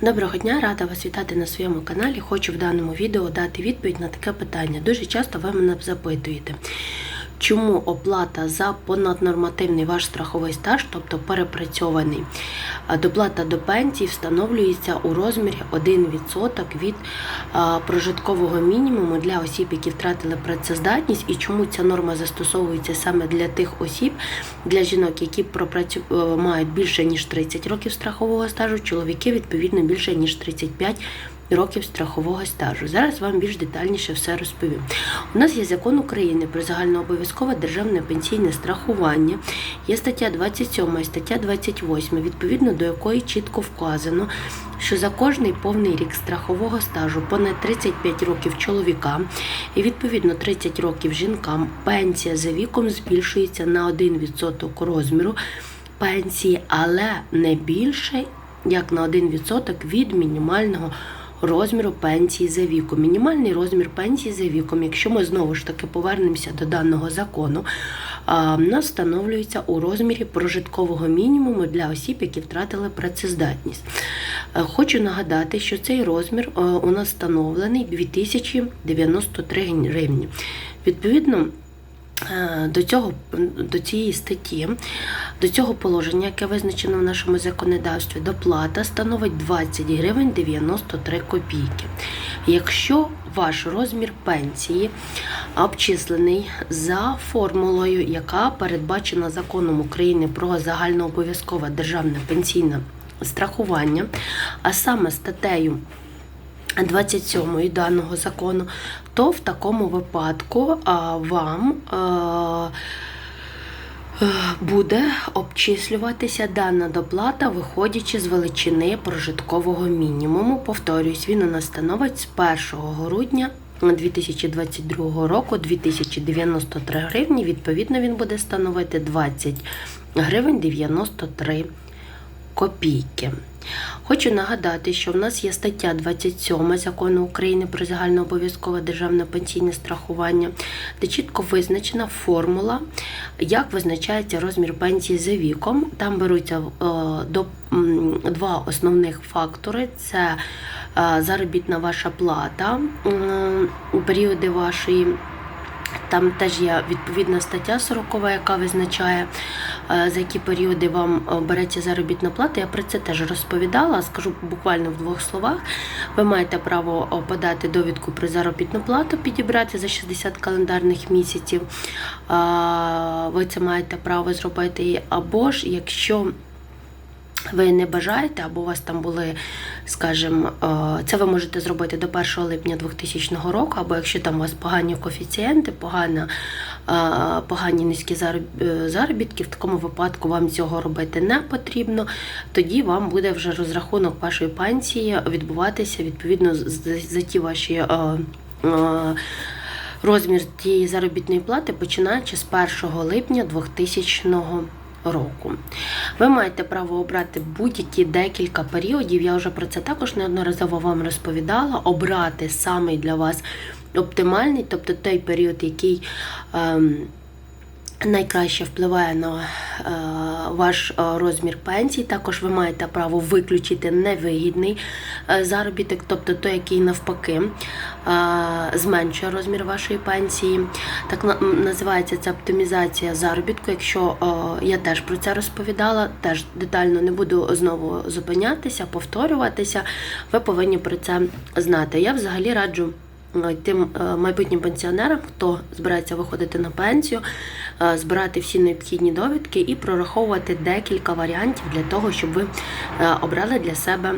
Доброго дня, рада вас вітати на своєму каналі. Хочу в даному відео дати відповідь на таке питання. Дуже часто ви мене запитуєте, чому оплата за понаднормативний ваш страховий стаж, тобто перепрацьований, доплата до пенсії встановлюється у розмірі 1% від прожиткового мінімуму для осіб, які втратили працездатність, і чому ця норма застосовується саме для тих осіб, для жінок, які е, мають більше ніж 30 років страхового стажу, чоловіки відповідно більше ніж 35 років страхового стажу. Зараз вам більш детальніше все розповім. У нас є закон України про загальнообов'язкове державне пенсійне страхування. Є стаття 27 і стаття 28, відповідно до якої чітко вказано, що за кожний повний рік страхового стажу понад 35 років чоловікам і відповідно 30 років жінкам пенсія за віком збільшується на 1% розміру пенсії, але не більше як на 1% від мінімального розміру пенсії за віком. Мінімальний розмір пенсії за віком, якщо ми знову ж таки повернемося до даного закону, а, в нас встановлюється у розмірі прожиткового мінімуму для осіб, які втратили працездатність. Е, Хочу нагадати, що цей розмір е, у нас встановлений 2093 гривні. Відповідно, до цього до цієї статті, до цього положення, яке визначено в нашому законодавстві, доплата становить 20 гривень 93 копійки. Якщо ваш розмір пенсії обчислений за формулою, яка передбачена законом України про загальнообов'язкове державне пенсійне страхування, а саме статтею 27 даного закону, то в такому випадку вам а, е, буде обчислюватися дана доплата, виходячи з величини прожиткового мінімуму. Повторюсь, він у нас становить з 1 грудня 2022 року 2093 гривні. Відповідно, він буде становити 20 гривень 93 копійки. Хочу нагадати, що в нас є стаття 27 закону України про загальнообов'язкове державне пенсійне страхування, де чітко визначена формула, як визначається розмір пенсії за віком. Там беруться е, до два основних фактори: це е, заробітна ваша плата періоди вашої. Там теж є відповідна стаття 40, яка визначає, е, за які періоди вам е, береться заробітна плата. Я про це теж розповідала. Скажу буквально в двох словах. Ви маєте право е, подати довідку про заробітну плату, підібрати за 60 календарних місяців. Ви це маєте право зробити. Або ж якщо ви не бажаєте, або у вас там були, скажімо, е, це ви можете зробити до 1 липня 2000 року, або якщо там у вас погані коефіцієнти, погана, е, погані низькі е, заробітки, в такому випадку вам цього робити не потрібно. Тоді вам буде вже розрахунок вашої пенсії відбуватися відповідно за ті ваші. Розмір тієї заробітної плати починаючи з 1 липня 2000 року. Ви маєте право обрати будь-які декілька періодів. Я вже про це також неодноразово вам розповідала. Обрати самий для вас оптимальний, тобто той період, який. Ем, Найкраще впливає на е, ваш е, розмір пенсії. Також ви маєте право виключити невигідний е, заробіток, тобто той, який навпаки зменшує розмір вашої пенсії. Так називається це оптимізація заробітку. Якщо я теж про це розповідала, теж детально не буду знову зупинятися, повторюватися. Ви повинні про це знати. Я взагалі раджу тим е, майбутнім пенсіонерам, хто збирається виходити на пенсію, е, збирати всі необхідні довідки і прораховувати декілька варіантів для того, щоб ви е, обрали для себе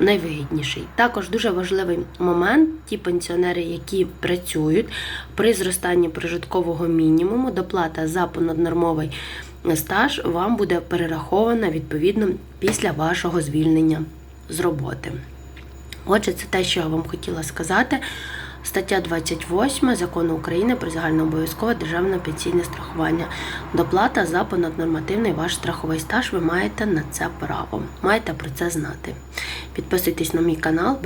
найвигідніший. Також дуже важливий момент: ті пенсіонери, які працюють при зростанні прожиткового мінімуму, доплата за понаднормовий стаж вам буде перерахована відповідно після вашого звільнення з роботи. Отже, це те, що я вам хотіла сказати. Стаття 28 закону України про загальнообов'язкове державне пенсійне страхування. Доплата за понаднормативний ваш страховий стаж. Ви маєте на це право. Маєте про це знати. Підписуйтесь на мій канал.